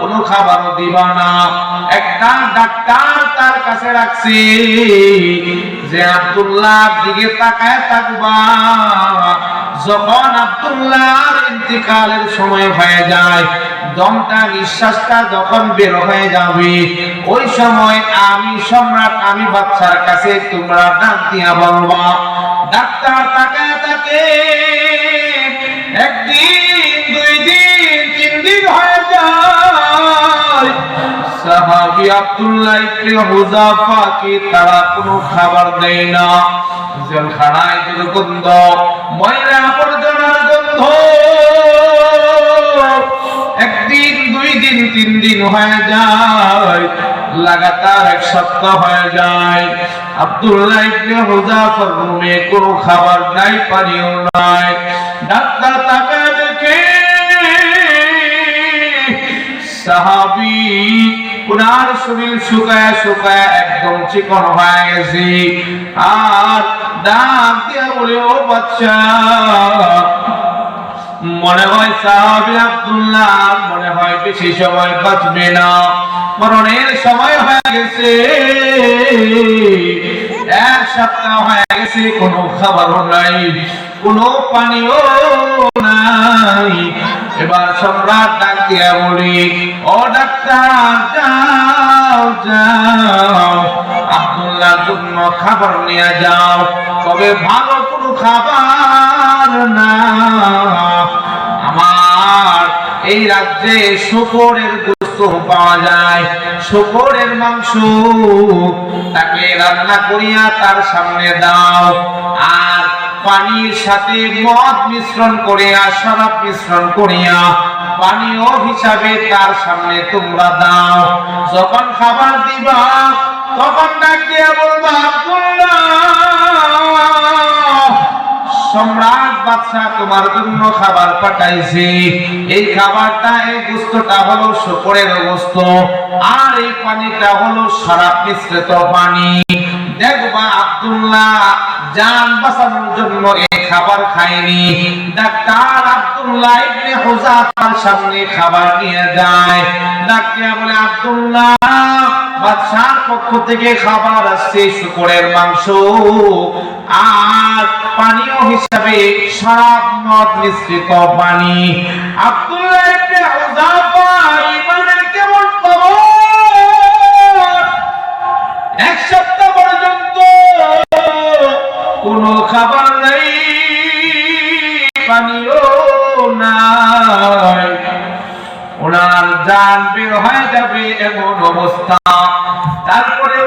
কোনো খাবারও না। একটা ডাক্তার তার কাছে রাখছি, যে আব্দুল্লাহ দিকে তাকায় থাকবা। যখন ইন্তিকালের সময় হয়ে যায়, দমটা, নিঃশ্বাসটা যখন বের হয়ে যাবে, ওই সময় আমি সম্রাট, আমি বাচ্চার কাছে তোমরা ডাক দিয়া বলবা, ডাক্তার তাকায় তাকে একদিন, দুই দিন, তিন দিন আব্দুল্লাহ ইবনে হুযাফা কে তারা কোনো না? আবর্জনার গন্ধ। একদিন, দুই দিন, তিন দিন হয়ে যায়, লাগাতার এক সপ্তাহ হয়ে যায়। আব্দুল্লাহ রুমে কোনো খাবার নাই, পানিও নাই। ডাক্তার তাকায় দেখে, সাহাবি উনার শরীর শুকায় শুকায় একদম চিকন হয়ে গেছে। আর ডাক দিয়া বলে, ও বাচ্চা, মনে হয় সাহাবি আব্দুল্লাহ, মনে হয় বেশি সময় বাঁচবে না। মরণের সময় হয়ে গেছে। এক সপ্তাহ হয়ে গেছে, কোনো খাবারও নাই, কোনো পানিও নাই। এবার সম্রাট ডাক দিয়া বলি ও ডাক্তার, যাও যাও। আব্দুল্লাহ জন্য খাবার নিয়ে যাও। তবে ভালো কোনো খাবার না। আমার এই রাজ্যে শুকরের গোস্ত পাওয়া যায়। শুকরের মাংস তাকে রান্না করিয়া তার সামনে দাও। পানির সাথে মদ মিশ্রণ করিয়া, শরাব মিশ্রণ করিয়া পানীয় হিসাবে তার সামনে তোমরা দাও। যখন খাবার দিবা, তখন ডাক দিয়া বলবা সম্রাট বাদশাহ তোমার জন্য খাবার পাঠাইছে। এই খাবারটা, এই গোস্তটা হলো শুকরের গোস্ত আর এই পানিটা হলো শরাব মিশ্রিত পানি। দেখবা আব্দুল্লাহ জান বাঁচানোর জন্য এই খাবার খায়নি। ডাক্তার আব্দুল্লাহ ইবনে হুযাফার সামনে খাবার নিয়ে যায়। ডাক্তার বলে, আব্দুল্লাহ, বাদশার পক্ষ থেকে খাবার আসছে শুকরের মাংস। আর পানীয় হিসাবে শরাব মদ মিশ্রিত পানি। আব্দুল্লাহ খাবার নেই পানিও নাই। ওনার জান বের হয়ে যাবে এমন অবস্থা। তারপরে